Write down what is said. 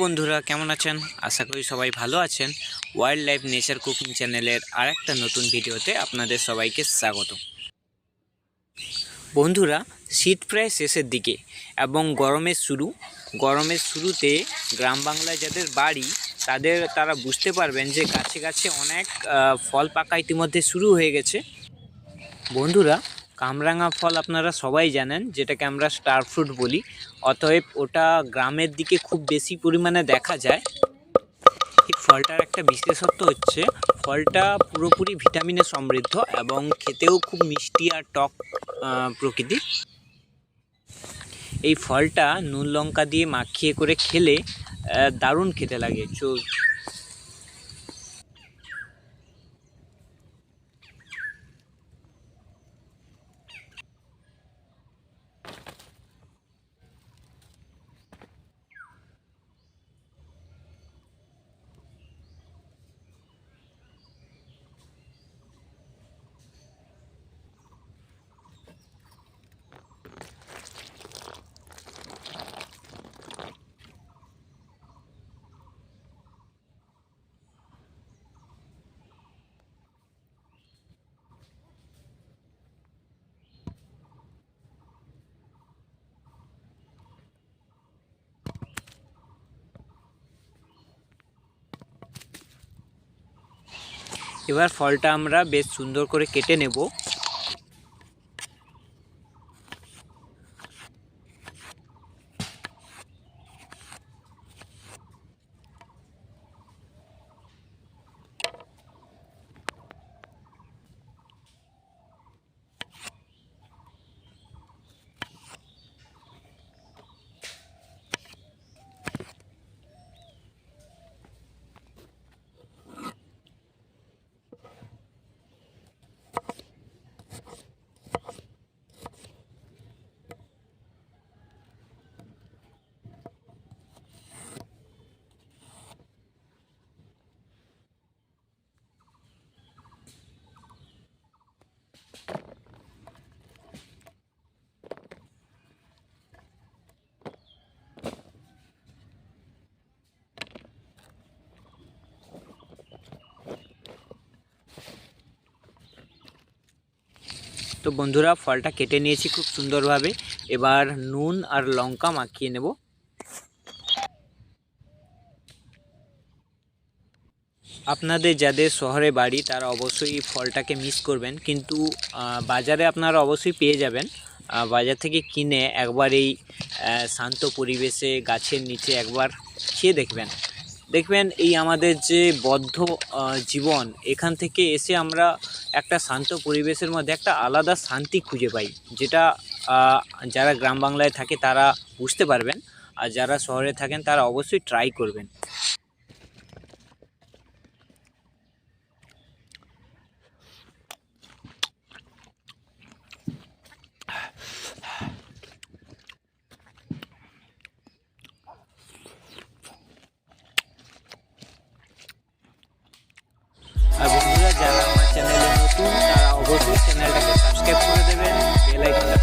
বন্ধুরা, কেমন আছেন? আশা করি সবাই ভালো আছেন। ওয়াইল্ড লাইফ নেচার কুকিং চ্যানেলের আরেকটা নতুন ভিডিওতে আপনাদের সবাইকে স্বাগত। বন্ধুরা, শীত প্রায় শেষের দিকে এবং গরমের শুরু। গরমের শুরুতে গ্রাম বাংলায় যাদের বাড়ি, তাদের তারা বুঝতে পারবেন যে গাছে গাছে অনেক ফল পাকা ইতিমধ্যে শুরু হয়ে গেছে। বন্ধুরা কামরাঙা ফল আপনারা সবাই জানেন যেটাকে আমরা স্টার ফ্রুট বলি। অতএব ওটা গ্রামের দিকে খুব বেশি পরিমাণে দেখা যায়। এই ফলটার একটা বিশেষত্ব হচ্ছে ফলটা পুরোপুরি ভিটামিনে সমৃদ্ধ এবং খেতেও খুব মিষ্টি আর টক আহ, প্রকৃতির। এই ফলটা নুন লঙ্কা দিয়ে মাখিয়ে করে খেলে দারুণ খেতে লাগে। এবার ফলটা আমরা বেশ সুন্দর করে কেটে নেব। তো বন্ধুরা, ফলটা কেটে নিয়েছি খুব সুন্দরভাবে। এবার নুন আর লঙ্কা মাখিয়ে নেব। আপনাদের যাদের শহরে বাড়ি, তারা অবশ্যই ফলটাকে মিস করবেন। কিন্তু বাজারে আপনারা অবশ্যই পেয়ে যাবেন। বাজার থেকে কিনে একবার এই শান্ত পরিবেশে গাছের নিচে একবার খেয়ে দেখবেন। দেখবেন এই আমাদের যে বদ্ধ জীবন, এখান থেকে এসে আমরা একটা শান্ত পরিবেশের মধ্যে একটা আলাদা শান্তি খুঁজে পাই, যেটা যারা গ্রাম বাংলায় থাকে তারা বুঝতে পারবেন, আর যারা শহরে থাকেন তারা অবশ্যই ট্রাই করবেন। অবশ্যই। চ্যানেলটাকে সাবস্ক্রাইব করে দেবেন বেল আইকনটা